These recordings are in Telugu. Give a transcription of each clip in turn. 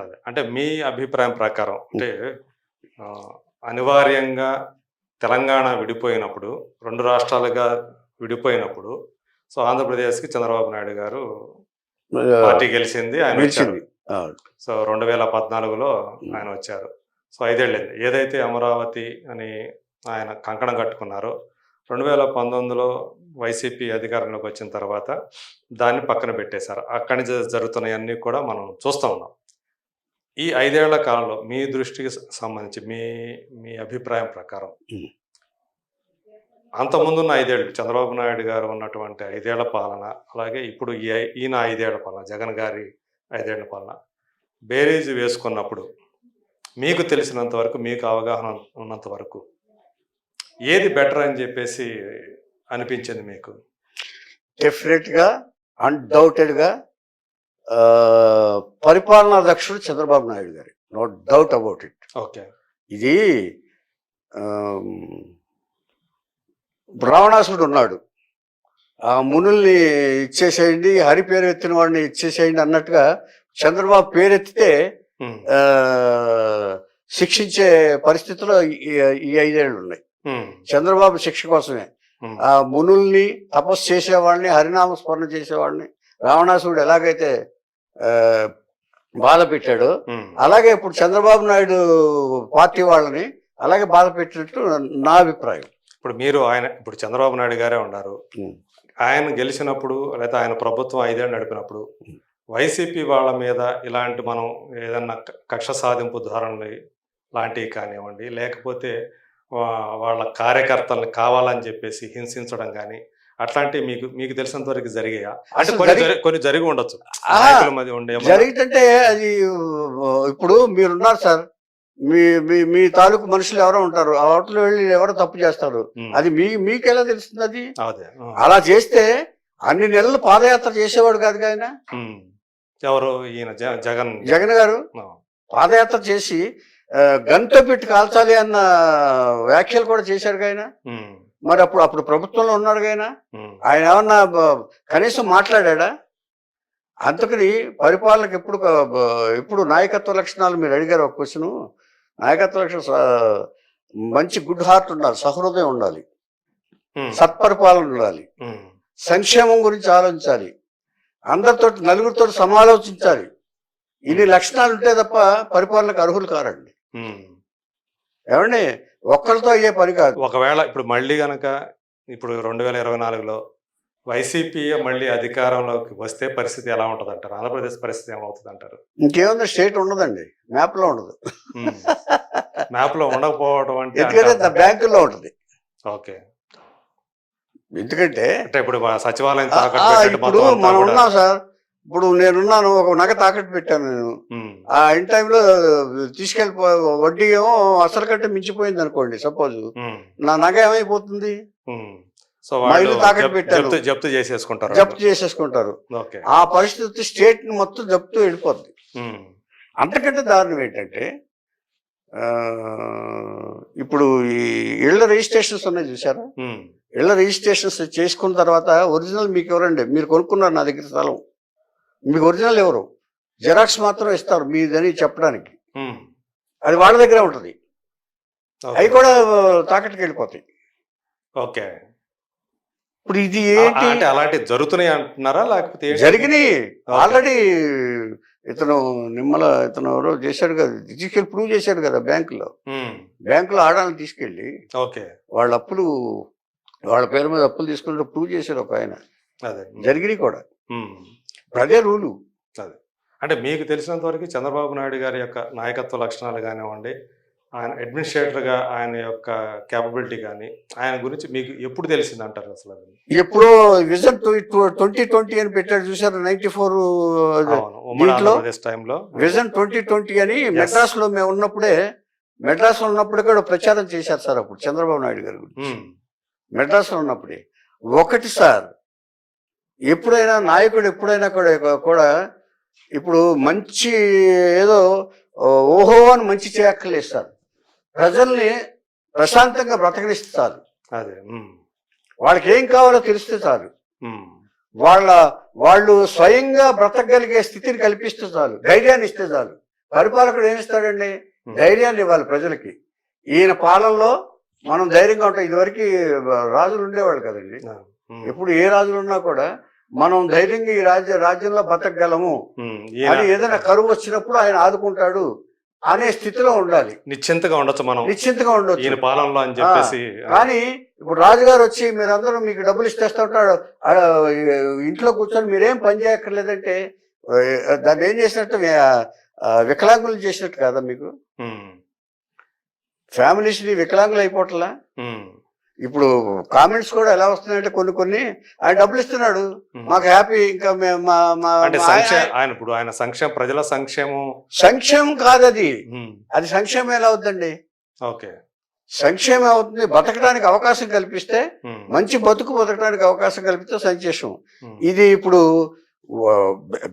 అదే. అంటే మీ అభిప్రాయం ప్రకారం అంటే అనివార్యంగా తెలంగాణ విడిపోయినప్పుడు రెండు రాష్ట్రాలుగా విడిపోయినప్పుడు సో ఆంధ్రప్రదేశ్కి చంద్రబాబు నాయుడు గారు పార్టీ గెలిచింది ఆయన. గెలిచింది. ఆ, సో రెండు వేల పద్నాలుగులో ఆయన వచ్చారు. సో ఐదేళ్ళైంది ఏదైతే అమరావతి అని ఆయన కంకణం కట్టుకున్నారో రెండు వేల పంతొమ్మిదిలో వైసీపీ అధికారంలోకి వచ్చిన తర్వాత దాన్ని పక్కన పెట్టేశారు. అక్కడి నుంచి జరుగుతున్నాయన్నీ కూడా మనం చూస్తూ ఉన్నాం. ఈ ఐదేళ్ళ కాలంలో మీ దృష్టికి సంబంధించి మీ మీ అభిప్రాయం ప్రకారం. అంతకుముందున్న ఐదేళ్ళు చంద్రబాబు నాయుడు గారు ఉన్నటువంటి ఐదేళ్ళ పాలన అలాగే ఇప్పుడు ఈ ఈయన ఐదేళ్ళ పాలన జగన్ గారి ఐదేళ్ళ పాలన బేరీజ్ వేసుకున్నప్పుడు మీకు తెలిసినంత వరకు మీకు అవగాహన ఉన్నంత వరకు ఏది బెటర్ అని చెప్పేసి అనిపించింది మీకు డెఫినెట్గా అన్డౌటెడ్గా ఆ, పరిపాలనా దక్షుడు చంద్రబాబు నాయుడు గారి. No doubt about it okay. ఇది రావణాసుడు ఉన్నాడు. ఆ మునుల్ని ఇచ్చేసేయండి హరి పేరు ఎత్తిన వాడిని ఇచ్చేసేయండి అన్నట్టుగా చంద్రబాబు పేరెత్తితే శిక్షించే పరిస్థితిలో ఈ ఐదేళ్ళు ఉన్నాయి. చంద్రబాబు శిక్ష కోసమే. ఆ మునుల్ని తపస్సు చేసేవాడిని హరినామ స్మరణ చేసేవాడిని. రావణాసుడు ఎలాగైతే బాధ పెట్టాడో అలాగే ఇప్పుడు చంద్రబాబు నాయుడు పార్టీ వాళ్ళని అలాగే బాధ పెట్టినట్టు నా అభిప్రాయం ఇప్పుడు మీరు ఆయన ఇప్పుడు చంద్రబాబు నాయుడు గారే ఉన్నారు. ఆయన గెలిచినప్పుడు లేదా ఆయన ప్రభుత్వం ఐదేళ్ళు నడిపినప్పుడు. వైసీపీ వాళ్ళ మీద ఇలాంటి మనం ఏదన్నా కక్ష సాధింపు ధోరణి లాంటివి కానివ్వండి లేకపోతే వాళ్ళ కార్యకర్తల్ని కావాలని చెప్పేసి హింసించడం కానీ అట్లాంటివి మీకు మీకు తెలిసినంత వరకు జరిగాయా? అంటే కొన్ని కొన్ని జరిగి ఉండొచ్చు. జరిగితే అది ఇప్పుడు మీరున్నారు సార్. మీ మీ మీ తాలూకు మనుషులు ఎవరో ఉంటారు. ఆ హోటల్ వెళ్ళి ఎవరో తప్పు చేస్తారు. అది మీ మీకెలా తెలుస్తుంది అది? అలా చేస్తే అన్ని నెలలు పాదయాత్ర చేసేవాడు కాదు ఆయన. ఎవరు ఈయన జగన్. జగన్ గారు? పాదయాత్ర చేసి గంట పెట్టి కాల్చాలి అన్న వ్యాఖ్యలు కూడా చేశాడు ఆయన? మరి అప్పుడు అప్పుడు ప్రభుత్వంలో ఉన్నాడు ఆయన. ఆయన ఏమన్నా కనీసం మాట్లాడా అందుకని పరిపాలనకు ఎప్పుడు ఎప్పుడు నాయకత్వ లక్షణాలు మీరు అడిగారు ఒక క్వశ్చన్? నాయకత్వ లక్షణం మంచి గుడ్ హార్ట్ ఉండాలి సహృదయం ఉండాలి. సత్పరిపాలన ఉండాలి. సంక్షేమం గురించి ఆలోచించాలి. అందరితో నలుగురితో సమాలోచించాలి. ఇన్ని లక్షణాలు ఉంటే తప్ప పరిపాలనకు అర్హులు కారండి. ఏమండి? ఒక్కరితో అయ్యే పని కాదు. ఒకవేళ ఇప్పుడు మళ్ళీ గనక ఇప్పుడు రెండు వేల ఇరవై నాలుగులో వైసీపీ మళ్ళీ అధికారంలోకి వస్తే పరిస్థితి ఎలా ఉంటుంది అంటారు ఆంధ్రప్రదేశ్ పరిస్థితి ఏమవుతుంది అంటారు ఇంకేముంది? స్టేట్ ఉండదండి. మ్యాప్లో ఉండదు. మ్యాప్లో ఉండకపోవడం అంటే ఎందుకంటే అంటారు. బ్యాంకుల్లో ఉంటుంది. ఓకే. ఎందుకంటే అంటే ఇప్పుడు సచివాలయం ఇప్పుడు మనం ఉన్నాం సార్. ఇప్పుడు నేనున్నాను ఒక నగ తాకట్టు పెట్టాను నేను. ఆ ఇన్ టైంలో తీసుకెళ్ళిపో వడ్డీ ఏమో అసలు కంటే మించిపోయింది అనుకోండి సపోజ్ నా నగ ఏమైపోతుంది. సో తాకట్టు పెట్టారు. జప్తు చేసేసుకుంటారు జప్తు చేసేసుకుంటారు. ఆ పరిస్థితి స్టేట్ మొత్తం జప్తు వెళ్ళిపోద్ది. అంతకంటే దారుణం ఏంటంటే ఇప్పుడు ఈ ఇళ్ళ రిజిస్ట్రేషన్స్ ఉన్నాయి చూసారా ఇళ్ళ రిజిస్ట్రేషన్స్ చేసుకున్న తర్వాత ఒరిజినల్ మీకు ఎవరండి? మీరు కొనుక్కున్నారు నా దగ్గర స్థలం. మీకు ఒరిజినల్ ఎవరు? జెరాక్స్ మాత్రం ఇస్తారు మీదని చెప్పడానికి. ఉమ్. అది వాళ్ళ దగ్గర ఉంటుంది. అవి కూడా తాకట్టుకి వెళ్ళిపోతాయి. ఓకే ఇప్పుడు ఇది ఏంటి? అంటే అలాంటివి జరుగుతున్నాయి అంటున్నారా? లేకపోతే? జరిగినాయి. ఆల్రెడీ ఇతను నిమ్మల ఇతను ఎవరో చేశాడు కదా. తీసుకెళ్ళి ప్రూవ్ చేశాడు కదా బ్యాంకులో. ఉమ్, బ్యాంకులో ఆడాలని తీసుకెళ్ళి ఓకే వాళ్ళ అప్పులు వాళ్ళ పేరు మీద అప్పులు తీసుకున్నట్టు ప్రూవ్ చేశాడు ఒక ఆయన. అదే. జరిగినాయి కూడా. అదే రూలు. అంటే మీకు తెలిసినంత వరకు చంద్రబాబు నాయుడు గారి యొక్క నాయకత్వ లక్షణాలు కానివ్వండి ఆయన అడ్మినిస్ట్రేటర్గా ఆయన యొక్క క్యాపబిలిటీ కానీ ఆయన గురించి మీకు ఎప్పుడు తెలిసింది అంటారు అసలు అది? ఎప్పుడో విజన్ ట్వంటీ ట్వంటీ అని పెట్టాడు చూసారు నైన్టీ ఫోర్? టైంలో. విజన్ ట్వంటీ ట్వంటీ అని మెడ్రాస్లో మేము ఉన్నప్పుడే మెడ్రాస్లో ఉన్నప్పుడే కూడా ప్రచారం చేశారు సార్ అప్పుడు చంద్రబాబు నాయుడు గారు ఉమ్, మెడ్రాస్లో ఉన్నప్పుడే. ఒకటి సార్ ఎప్పుడైనా నాయకుడు ఎప్పుడైనా కూడా కూడా ఇప్పుడు మంచి ఏదో ఓహో అని మంచి చేయక్కర్లేదు సార్ ప్రజల్ని ప్రశాంతంగా బ్రతకనిస్తే చాలు అదే వాళ్ళకి ఏం కావాలో తెలిస్తే చాలు. వాళ్ళ వాళ్ళు స్వయంగా బ్రతకగలిగే స్థితిని కల్పిస్తే చాలు. ధైర్యాన్ని ఇస్తే చాలు. పరిపాలకుడు ఏమి ఇస్తాడండి. ధైర్యాన్ని ఇవ్వాలి ప్రజలకి. ఈయన పాలనలో మనం ధైర్యంగా ఉంటాం. ఇదివరకు రాజులు ఉండేవాళ్ళు కదండి. ఉమ్. ఎప్పుడు ఏ రాజులు ఉన్నా కూడా మనం ధైర్యంగా ఈ రాజ్య రాజ్యంలో బతకగలము. అది ఏదైనా కరువు వచ్చినప్పుడు ఆయన ఆదుకుంటాడు అనే స్థితిలో ఉండాలి నిశ్చింతగా ఉండొచ్చు మనం నిశ్చింతగా ఈయన ఉండొచ్చు పాలనలో అని చెప్పేసి కానీ ఇప్పుడు రాజుగారు వచ్చి మీరందరూ మీకు డబ్బులు ఇచ్చేస్తా ఉంటాడు ఇంట్లో కూర్చొని మీరేం పని చేయక్కర్లేదంటే దాన్ని ఏం చేసినట్టు వికలాంగులు చేసినట్టు కదా మీకు ఉమ్. ఫ్యామిలీస్ని వికలాంగులు అయిపోవట్లా. ఇప్పుడు కామెంట్స్ కూడా ఎలా వస్తున్నాయంటే కొన్ని కొన్ని ఆయన డబ్బులు ఇస్తున్నాడు. మాకు హ్యాపీ ఇంకా ఆయన- ఇప్పుడు ఆయన సంక్షేమ ప్రజల సంక్షేమం సంక్షేమం కాదు అది. అది సంక్షేమం ఎలా అవుతుందండి ఓకే సంక్షేమం అవుతుంది బతకడానికి అవకాశం కల్పిస్తే. మంచి బతుకు బతకడానికి అవకాశం కల్పిస్తే సంక్షేమం. ఇది ఇప్పుడు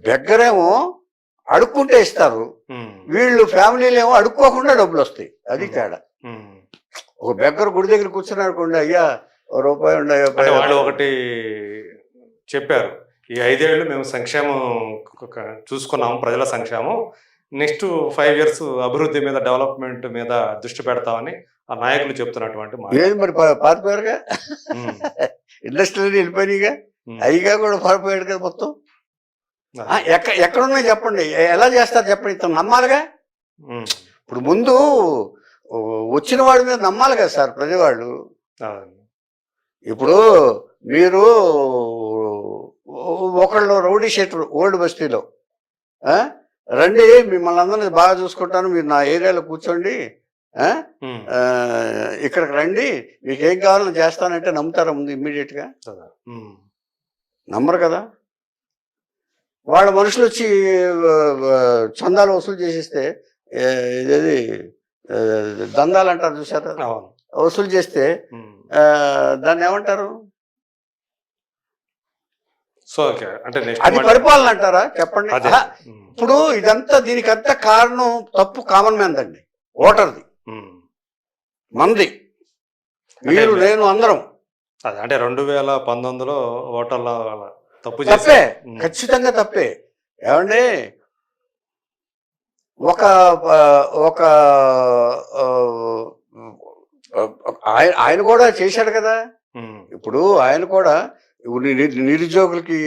బెగ్గరేమో అడుక్కుంటే ఇస్తారు. వీళ్ళు ఫ్యామిలీలు ఏమో అడుక్కోకుండా డబ్బులు వస్తాయి అది తేడా. ఒక బెగ్గర గుడి దగ్గర కూర్చుని అనుకోండి అయ్యా రూపాయి ఉండే అంటే వాళ్ళు ఒకటి చెప్పారు ఈ ఐదేళ్ళు మేము సంక్షేమం చూసుకున్నాము ప్రజల సంక్షేమం. నెక్స్ట్ ఫైవ్ ఇయర్స్ అభివృద్ధి మీద డెవలప్మెంట్ మీద దృష్టి పెడతామని ఆ నాయకులు చెప్తున్నటువంటి ఏది మరి పారిపోయారుగా ఉమ్. ఇండస్ట్రీలు వెళ్ళిపోయినాయిగా? ఉమ్. అయ్యిగా కూడా పారిపోయాడు కదా మొత్తం? ఆ, ఎక్క ఎక్కడున్నాయి చెప్పండి ఎలా చేస్తారు చెప్పండి ఇతను నమ్మాలిగా. ఇప్పుడు ముందు వచ్చిన వాడి మీద నమ్మాలి కదా సార్ ప్రజవాళ్ళు. ఇప్పుడు మీరు ఒకళ్ళు రౌడీ షెటర్ ఓల్డ్ బస్తీలో? రండి మిమ్మల్ని అందరినీ బాగా చూసుకుంటాను మీరు నా ఏరియాలో కూర్చోండి ఇక్కడికి రండి మీకు ఏం కావాలో చేస్తానంటే నమ్ముతారా ముందు ఇమ్మీడియట్గా కదా. ఉమ్. నమ్మరు కదా వాళ్ళ మనుషులు వచ్చి చందాలు వసూలు చేసేస్తే ఇదేది దందాలు అంటారు చూసారా వసూలు చేస్తే దాన్ని ఏమంటారు? సో అంటే అది పరిపాలన అంటారా? చెప్పండి. ఇప్పుడు ఇదంతా దీనికంతా కారణం తప్పు కామన్ మ్యాన్ అండి ఓటర్ది. మంది. మీరు నేను అందరం. అదే అంటే రెండు వేల పంతొమ్మిదిలో ఓటర్ల తప్పు తప్పే. ఖచ్చితంగా తప్పే. ఏమండి? ఒక ఒక ఆయన ఆయన కూడా చేశాడు కదా. ఇప్పుడు ఆయన కూడా నిరుద్యోగులకి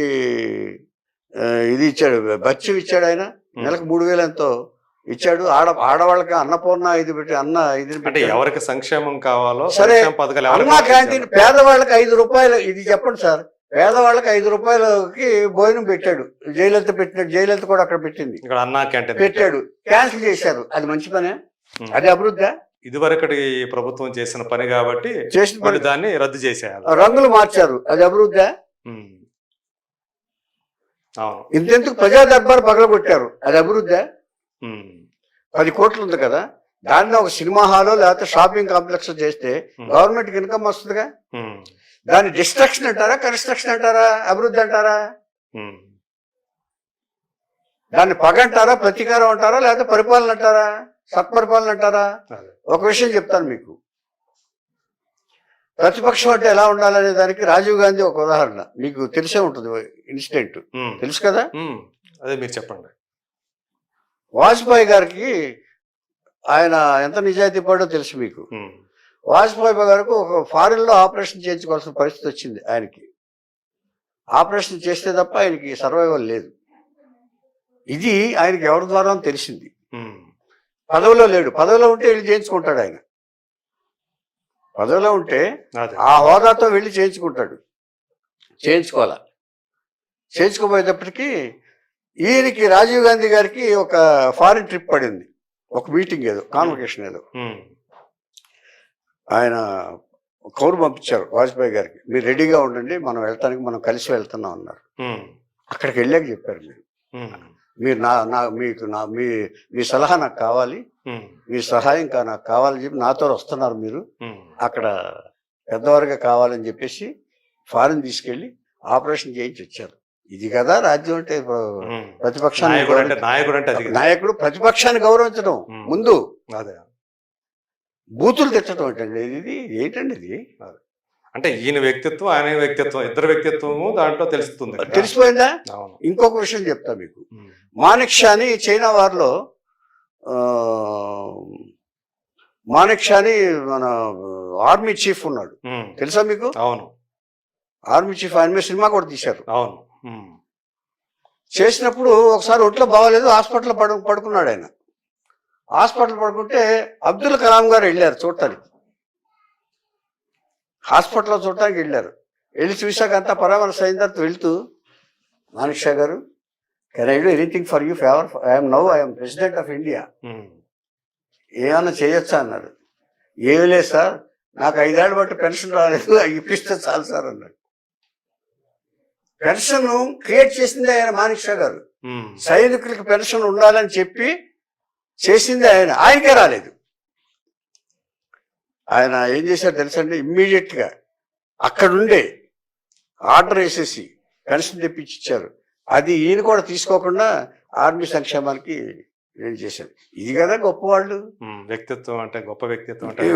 ఇది ఇచ్చాడు బత్యం ఇచ్చాడు ఆయన. నెలకు మూడు వేలు ఎంతో ఇచ్చాడు ఆడ ఆడవాళ్ళకి అన్నపూర్ణ ఇది పెట్టి అన్న ఇది అంటే పెట్టాడు. ఎవరికి సంక్షేమం కావాలో సరే, అన్నా క్యాంటీన్. పేదవాళ్ళకి ఐదు రూపాయలు ఇది చెప్పండి సార్ పేదవాళ్ళకి ఐదు రూపాయలకి భోజనం పెట్టాడు. జయలలిత పెట్టినట్టు జయలలిత కూడా అక్కడ పెట్టింది. ఇక్కడ అన్నా క్యాంటీన్ పెట్టాడు. క్యాన్సిల్ చేశారు. అది మంచి పనే. అది అభివృద్ధి? ఇదివరకటి ప్రభుత్వం చేసిన పని కాబట్టి చేసిన పని. దాన్ని రద్దు చేసేయాలి. రంగులు మార్చారు. అది అభివృద్ధి? ఇంతెందుకు ప్రజా దర్బార్ పగలగొట్టారు. అది అభివృద్ధి. పది కోట్లు ఉంది కదా. దాన్ని ఒక సినిమా హాలో లేకపోతే షాపింగ్ కాంప్లెక్స్ చేస్తే ఉమ్. గవర్నమెంట్ ఇన్కమ్ వస్తుందిగా ఉమ్. దాన్ని డిస్ట్రక్షన్ అంటారా కన్స్ట్రక్షన్ అంటారా అభివృద్ధి అంటారా ఉమ్. దాన్ని పగ అంటారా ప్రతీకారం అంటారా లేకపోతే పరిపాలన అంటారా సత్పరిపాలన అంటారా. ఒక విషయం చెప్తాను మీకు ప్రతిపక్షం అంటే ఎలా ఉండాలనే దానికి రాజీవ్ గాంధీ ఒక ఉదాహరణ మీకు తెలిసే ఉంటుంది ఇన్సిడెంట్. తెలుసు కదా. అదే మీరు చెప్పండి వాజ్పేయి గారికి ఆయన ఎంత నిజాయితీ పడో తెలుసు మీకు. వాజ్పేయి గారికి ఒక ఫారిన్లో ఆపరేషన్ చేయించుకోవాల్సిన పరిస్థితి వచ్చింది ఆయనకి. ఆపరేషన్ చేస్తే తప్ప ఆయనకి సర్వైవల్ లేదు. ఇది ఆయనకి ఎవరి ద్వారా తెలిసింది. పదవిలో లేడు. పదవిలో ఉంటే వెళ్ళి చేయించుకుంటాడు ఆయన. పదవిలో ఉంటే ఆ హోదాతో వెళ్ళి చేయించుకుంటాడు. చేయించుకోవాలా? చేయించుకోబోయేటప్పటికి ఈయనకి రాజీవ్ గాంధీ గారికి ఒక ఫారిన్ ట్రిప్ పడింది. ఒక మీటింగ్ ఏదో కాన్వకేషన్ ఏదో. ఆయన కౌరు పంపించారు వాజ్పేయి గారికి మీరు రెడీగా ఉండండి మనం వెళ్తానికి మనం కలిసి వెళ్తున్నాం అన్నారు. అక్కడికి వెళ్ళాక చెప్పారు మీరు. మీరు నా నా మీకు నా మీ మీ సలహా నాకు కావాలి. మీ సహాయం నాకు కావాలని చెప్పి నాతో వస్తున్నారు మీరు. అక్కడ పెద్దవారుగా కావాలని చెప్పేసి ఫారిన్ తీసుకెళ్ళి ఆపరేషన్ చేయించి వచ్చారు ఇది కదా రాజ్యం అంటే. ప్రతిపక్షాన్ని నాయకుడు అంటే. నాయకుడు ప్రతిపక్షాన్ని గౌరవించడం. ముందు అదే. బూతులు తెచ్చడం ఏంటండి? ఇది ఏంటండి ఇది? అంటే ఈయన వ్యక్తిత్వం ఆయన వ్యక్తిత్వం ఇద్దరు వ్యక్తిత్వము దాంట్లో తెలుస్తుంది. తెలిసిపోయిందా? ఇంకొక విషయం చెప్తా మీకు. మానిక్ షా అని చైనా వారిలో ఆ, మాణిక్ షా అని మన ఆర్మీ చీఫ్ ఉన్నాడు. తెలుసా మీకు? అవును. ఆర్మీ చీఫ్ ఆయన మీద సినిమా కూడా తీశారు. అవును. చేసినప్పుడు ఒకసారి ఒంట్లో బాగాలేదు హాస్పిటల్లో పడు పడుకున్నాడు ఆయన. హాస్పిటల్ పడుకుంటే అబ్దుల్ కలాం గారు వెళ్ళారు చూడటానికి. హాస్పిటల్లో చూడటానికి వెళ్ళారు. వెళ్ళి చూశాక అంతా పరామర్శ అయిన తర్వాత వెళ్తూ మానిక్ షా గారు can I do anything for you favour I'm now I'm president of India um, ఏమన్నా చేయొచ్చా? అన్నారు. ఏమీ లేదు సార్ నాకు ఐదేళ్ళు బట్టి పెన్షన్ రాలేదు ఇప్పిస్తే చాలు సార్ అన్నాడు. పెన్షన్ క్రియేట్ చేసింది ఆయన మానిక్ షా గారు. సైనికులకు పెన్షన్ ఉండాలని చెప్పి చేసింది ఆయన. ఆయనకే రాలేదు. ఆయన ఏం చేశారు తెలుసండి ఇమ్మీడియట్గా అక్కడుండే ఆర్డర్ వేసేసి పెన్షన్ తెప్పించి ఇచ్చారు. అది ఈయన కూడా తీసుకోకుండా ఆర్మీ సంక్షేమానికి ఏం చేశారు. ఇది కదా గొప్పవాళ్ళు. వ్యక్తిత్వం అంటే గొప్ప వ్యక్తిత్వం అంటే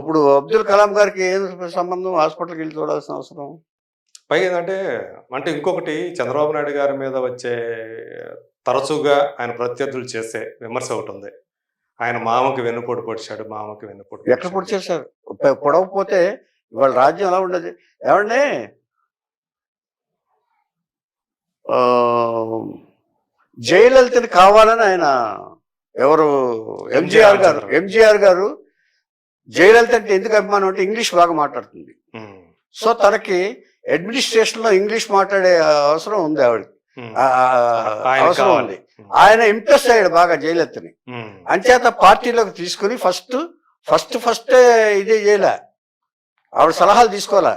ఇప్పుడు అబ్దుల్ కలాం గారికి ఏం సంబంధం? హాస్పిటల్కి వెళ్ళి చూడాల్సిన అవసరం? పైగా ఏంటంటే అంటే ఇంకొకటి చంద్రబాబు నాయుడు గారి మీద వచ్చే తరచుగా ఆయన ప్రత్యర్థులు చేసే విమర్శ ఒకటి ఉంది. ఆయన మామకి వెన్నుపోటు పొడిచాడు మామకి వెన్నుపోటు ఎక్కడ పొడిచాడు. పొడి చేశారు పొ- పొడవకపోతే ఇవాళ రాజ్యం ఎలా ఉండదు. ఏమండి జయలలితని కావాలని ఆయన ఎవరు? ఎంజిఆర్ గారు. ఎంజిఆర్ గారు జయలలిత అంటే ఎందుకు అభిమానం అంటే ఇంగ్లీష్ బాగా మాట్లాడుతుంది. సో తనకి అడ్మినిస్ట్రేషన్లో ఇంగ్లీష్ మాట్లాడే అవసరం ఉంది ఆవిడకి. అవసరం. ఉంది. ఆయన ఇంప్రెస్ అయ్యాడు బాగా జయలలితని. అంచేత పార్టీలోకి తీసుకుని ఫస్ట్ ఫస్ట్ ఫస్ట్ ఇదే చేయలే. ఆవిడ సలహాలు తీసుకోవాలా.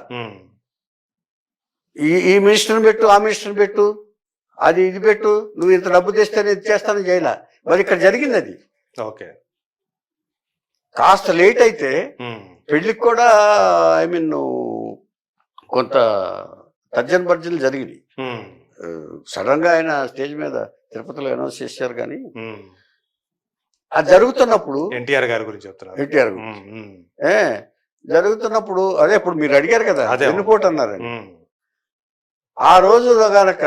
ఈ ఈ మినిస్టర్ని పెట్టు ఆ మినిస్టర్ని పెట్టు అది ఇది పెట్టు నువ్వు ఇంత డబ్బు తెస్తే నేను ఇది చేస్తాను చేయలే. మరి ఇక్కడ జరిగింది అది. ఓకే. కాస్త లేట్ అయితే పెళ్ళికి కూడా ఐ మీన్ కొంత తర్జన భర్జనలు జరిగింది సడన్గా ఆయన స్టేజ్ మీద తిరుపతిలో అనౌన్స్ చేశారు కానీ. అది జరుగుతున్నప్పుడు ఎన్టీఆర్ గారి గురించి చెప్తున్నారు. ఎన్టీఆర్ ఏ జరుగుతున్నప్పుడు అదే ఇప్పుడు మీరు అడిగారు కదా అన్నారని. ఉమ్, ఆ రోజులో గనక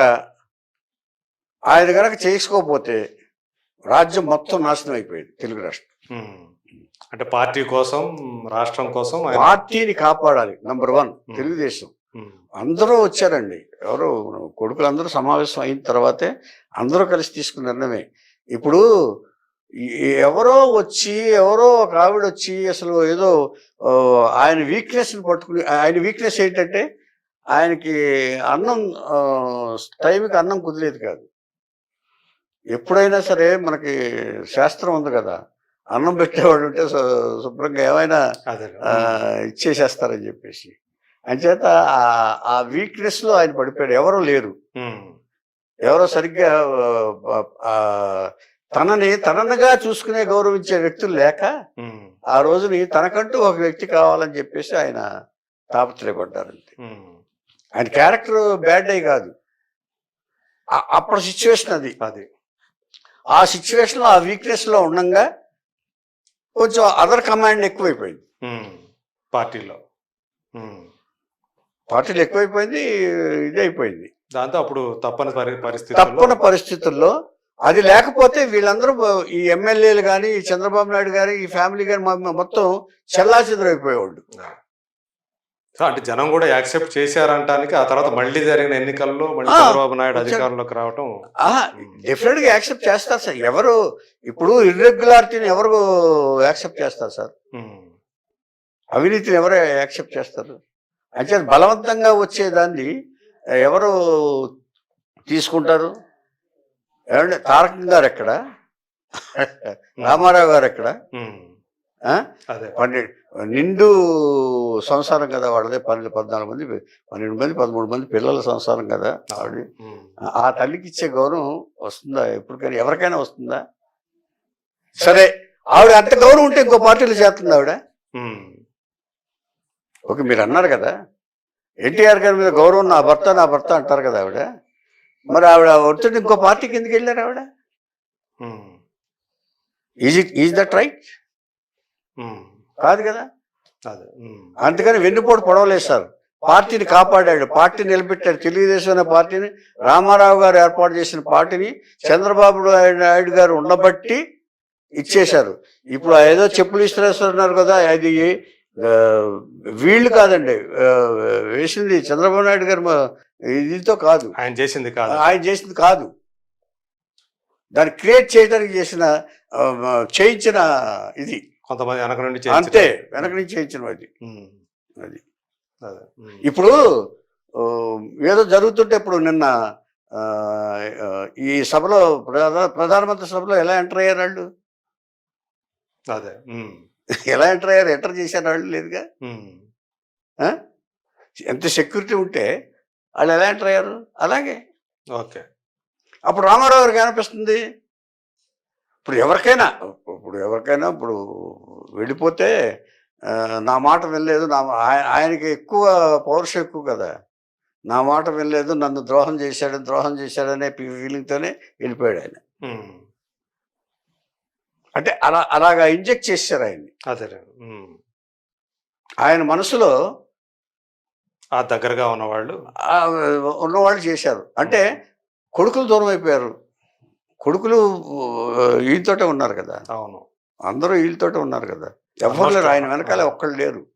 ఆయన గనక చేసుకోకపోతే రాజ్యం మొత్తం నాశనం అయిపోయింది తెలుగు రాష్ట్రం. అంటే పార్టీ కోసం రాష్ట్రం కోసం పార్టీని కాపాడాలి. Number one Telugu Desam. అందరూ వచ్చారండి. ఎవరు కొడుకులు అందరూ సమావేశం అయిన తర్వాతే అందరూ కలిసి తీసుకున్న నిర్ణయమే. ఇప్పుడు ఎవరో వచ్చి ఎవరో ఒక ఆవిడ వచ్చి అసలు ఏదో ఆయన వీక్నెస్ని పట్టుకుని ఆయన వీక్నెస్ ఏంటంటే ఆయనకి అన్నం టైంకి అన్నం కుదిరేది కాదు. ఎప్పుడైనా సరే మనకి శాస్త్రం ఉంది కదా. అన్నం పెట్టేవాడు ఉంటే శుభ్రంగా ఏమైనా ఇచ్చేసేస్తారని చెప్పేసి. అంచేత ఆ- ఆ వీక్నెస్లో ఆయన పడిపోయాడు. ఎవరో లేరు. ఎవరో సరిగ్గా తనని తననుగా చూసుకునే గౌరవించే వ్యక్తులు లేక ఆ రోజుని తనకంటూ ఒక వ్యక్తి కావాలని చెప్పేసి ఆయన తాపత్రయపడ్డారు అంతే ఉమ్. ఆయన క్యారెక్టర్ బ్యాడ్ అయి కాదు. అప్పుడు సిచ్యువేషన్ అది. అది. ఆ సిచ్యువేషన్లో ఆ వీక్నెస్లో ఉండంగా కొంచెం అదర్ కమాండ్ ఎక్కువైపోయింది. ఉమ్, పార్టీలో. ఉమ్. పార్టీలు ఎక్కువైపోయింది ఇది అయిపోయింది దాంతో అప్పుడు తప్పని పరి- పరిస్థితుల్లో తప్పని పరిస్థితుల్లో అది లేకపోతే వీళ్ళందరూ ఈ ఎమ్మెల్యేలు కానీ ఈ చంద్రబాబు నాయుడు గారి ఈ ఫ్యామిలీ కానీ మొత్తం చెల్లా చెదరైపోయేవాళ్ళు సో అంటే జనం కూడా యాక్సెప్ట్ చేశారంటానికి ఆ తర్వాత మళ్ళీ జరిగిన ఎన్నికల్లో మళ్ళీ చంద్రబాబు నాయుడు. అధికారంలోకి రావటం డెఫినెట్గా యాక్సెప్ట్ చేస్తారు సార్. ఎవరు ఇప్పుడు ఇర్రెగ్యులారిటీని ఎవరు యాక్సెప్ట్ చేస్తారు సార్? అవినీతిని ఎవరు యాక్సెప్ట్ చేస్తారు? అంటే బలవంతంగా వచ్చేదాన్ని ఎవరు తీసుకుంటారు? ఏమంటే తారకం గారు ఎక్కడ? రామారావు గారు ఎక్కడ? పన్నెండు నిండు సంసారం కదా వాళ్ళదే పన్నెండు పద్నాలుగు మంది పన్నెండు మంది పదమూడు మంది పిల్లల సంసారం కదా ఆవిడ ఆ తల్లికి ఇచ్చే గౌరవం వస్తుందా ఎప్పటికైనా ఎవరికైనా వస్తుందా? సరే. ఆవిడ అంత గౌరవం ఉంటే ఇంకో పార్టీలు చేస్తుంది ఆవిడ? ఓకే మీరు అన్నారు కదా. ఎన్టీఆర్ గారి మీద గౌరవం నా భర్త నా భర్త అంటారు కదా ఆవిడ. మరి ఆవిడ ఒత్తిడి ఇంకో పార్టీకి ఎందుకు వెళ్ళారు ఆవిడ? Is it is that right కాదు కదా? అందుకని వెన్నుపోటు పొడవలేదు సార్ పార్టీని కాపాడాడు. పార్టీ నిలబెట్టాడు. తెలుగుదేశం అనే పార్టీని రామారావు గారు ఏర్పాటు చేసిన పార్టీని చంద్రబాబు నాయుడు గారు ఉండబట్టి ఇచ్చేశారు. ఇప్పుడు ఏదో చెప్పులు ఇస్తున్నారు కదా అది వీళ్ళు కాదండి వేసింది చంద్రబాబు నాయుడు గారు ఇదితో కాదు. ఆయన చేసింది కాదు. ఆయన చేసింది కాదు. దాన్ని క్రియేట్ చేయడానికి చేసిన చేయించిన ఇది. కొంతమంది వెనక నుండి అంతే. వెనక నుంచి చేయించిన అది. అది. ఇప్పుడు ఏదో జరుగుతుంటే ఇప్పుడు నిన్న ఈ సభలో ప్రధా- ప్రధానమంత్రి సభలో ఎలా ఎంటర్ అయ్యారు వాళ్ళు? అదే. ఎలా ఎంటర్ అయ్యారు? ఎంటర్ చేశారు వాళ్ళు లేదుగా? ఎంత సెక్యూరిటీ ఉంటే వాళ్ళు ఎలా ఎంటర్ అయ్యారు? అలాగే. ఓకే. అప్పుడు రామారావు గారికి అనిపిస్తుంది ఇప్పుడు ఎవరికైనా ఇప్పుడు ఎవరికైనా ఇప్పుడు వెళ్ళిపోతే నా మాట వినలేదు నా ఆయ- ఆయనకి ఎక్కువ పౌరుషం ఎక్కువ కదా. నా మాట వినలేదు నన్ను ద్రోహం చేశాడు ద్రోహం చేశాడనే ఫీలింగ్తోనే వెళ్ళిపోయాడు ఆయన. అంటే అలా అలాగా ఇంజెక్ట్ చేశారు ఆయన్ని. అదే. ఆయన మనసులో ఆ దగ్గరగా ఉన్నవాళ్ళు? ఉన్నవాళ్ళు చేశారు. అంటే కొడుకులు దూరం అయిపోయారు. కొడుకులు ఈయనతోటే ఉన్నారు కదా. అవును. అందరూ వీళ్ళతోటే ఉన్నారు కదా. ఎవరు లేరు. ఆయన వెనకాల ఒక్కళ్ళు లేరు.